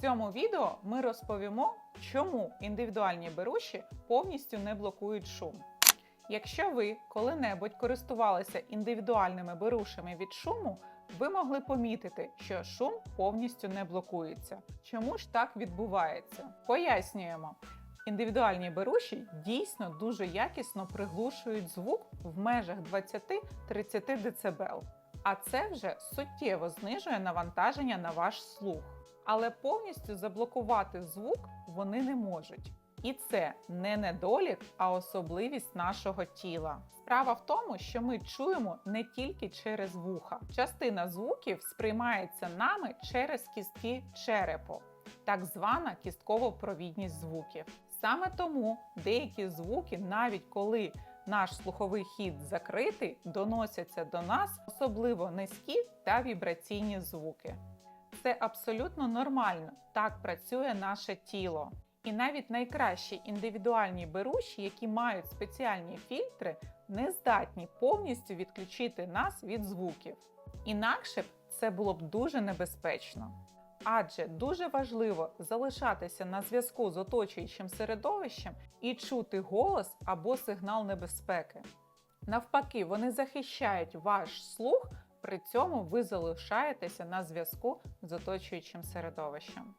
Цьому відео ми розповімо, чому індивідуальні беруші повністю не блокують шум. Якщо ви коли-небудь користувалися індивідуальними берушами від шуму, ви могли помітити, що шум повністю не блокується. Чому ж так відбувається? Пояснюємо. Індивідуальні беруші дійсно дуже якісно приглушують звук в межах 20-30 дБ. А це вже суттєво знижує навантаження на ваш слух. Але повністю заблокувати звук вони не можуть. І це не недолік, а особливість нашого тіла. Справа в тому, що ми чуємо не тільки через вуха. Частина звуків сприймається нами через кістки черепу, так звана кістково-провідність звуків. Саме тому деякі звуки, навіть коли наш слуховий хід закритий, доносяться до нас особливо низькі та вібраційні звуки. Це абсолютно нормально. Так працює наше тіло. І навіть найкращі індивідуальні беруші, які мають спеціальні фільтри, не здатні повністю відключити нас від звуків. Інакше б це було б дуже небезпечно. Адже дуже важливо залишатися на зв'язку з оточуючим середовищем і чути голос або сигнал небезпеки. Навпаки, вони захищають ваш слух, при цьому ви залишаєтеся на зв'язку з оточуючим середовищем.